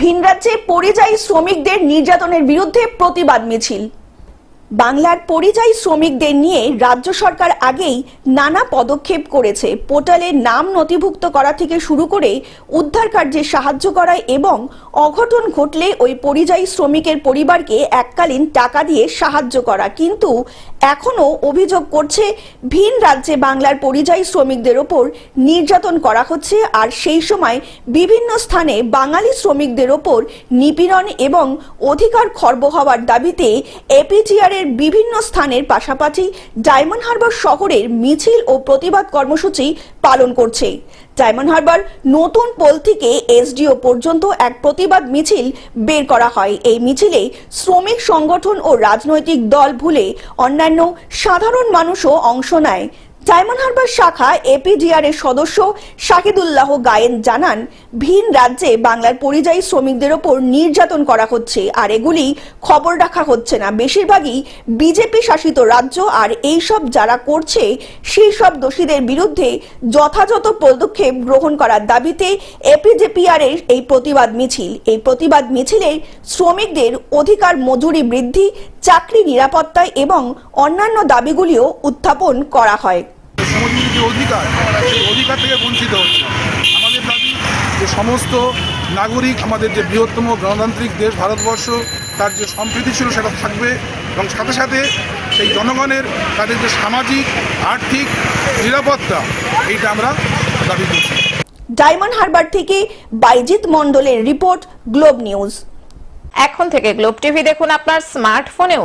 ভিনরাজ্যে পরিযায়ী শ্রমিকদের নির্যাতনের বিরুদ্ধে প্রতিবাদ মিছিল। বাংলার পরিযায়ী শ্রমিকদের নিয়ে রাজ্য সরকার আগেই নানা পদক্ষেপ করেছে। পোর্টালে নাম নথিভুক্ত করা থেকে শুরু করে উদ্ধার কার্যে সাহায্য করা এবং অঘটন ঘটলে ওই পরিযায়ী শ্রমিকের পরিবারকে এককালীন টাকা দিয়ে সাহায্য করা। কিন্তু এখনও অভিযোগ করছে, ভিন রাজ্যে বাংলার পরিযায়ী শ্রমিকদের ওপর নির্যাতন করা হচ্ছে আর সেই সময় বিভিন্ন স্থানে বাঙালি শ্রমিকদের ওপর নিপীড়ন এবং অধিকার খর্ব হওয়ার দাবিতে এপিজিআর এর বিভিন্ন স্থানের পাশাপাশি ডায়মন্ড হারবার শহরের মিছিল ও প্রতিবাদ কর্মসূচি পালন করছে। ডায়মন্ড হারবার নতুন পোল থেকে এসডিও পর্যন্ত এক প্রতিবাদ মিছিল বের করা হয়। এই মিছিলে শ্রমিক সংগঠন ও রাজনৈতিক দল ভুলে অন্যান্য সাধারণ মানুষও অংশ নেয়। ডায়মন্ড হারবার শাখা এপিডিআর এর সদস্য শাহিদুল্লাহ গায়েন জানান, ভিন রাজ্যে বাংলার পরিযায়ী শ্রমিকদের ওপর নির্যাতন করা হচ্ছে, আর এগুলি খবর রাখা হচ্ছে না। বেশিরভাগই বিজেপি শাসিত রাজ্য, আর এই সব যারা করছে সেই সব দোষীদের বিরুদ্ধে যথাযথ পদক্ষেপ গ্রহণ করার দাবিতে এপিজেপিআর এর এই প্রতিবাদ মিছিল। এই প্রতিবাদ মিছিলে শ্রমিকদের অধিকার মজুরি বৃদ্ধি, চাকরি নিরাপত্তা এবং অন্যান্য দাবিগুলিও উত্থাপন করা হয়। শ্রমজীবীর যে অধিকার সেই অধিকার থেকে বঞ্চিত হচ্ছে। আমাদের দাবি যে সমস্ত নাগরিক আমাদের যে বৃহত্তম গণতান্ত্রিক দেশ ভারতবর্ষ তার যে সম্প্রীতি ছিল সেটা থাকবে এবং সাথে সাথে সেই জনগণের তাদের যে সামাজিক আর্থিক নিরাপত্তা এইটা আমরা দাবি করছি। ডায়মন্ড হারবার থেকে বাইজিৎ মণ্ডলের রিপোর্ট গ্লোব নিউজ। এখন থেকে গ্লোব টিভি দেখুন আপনার স্মার্টফোনেও।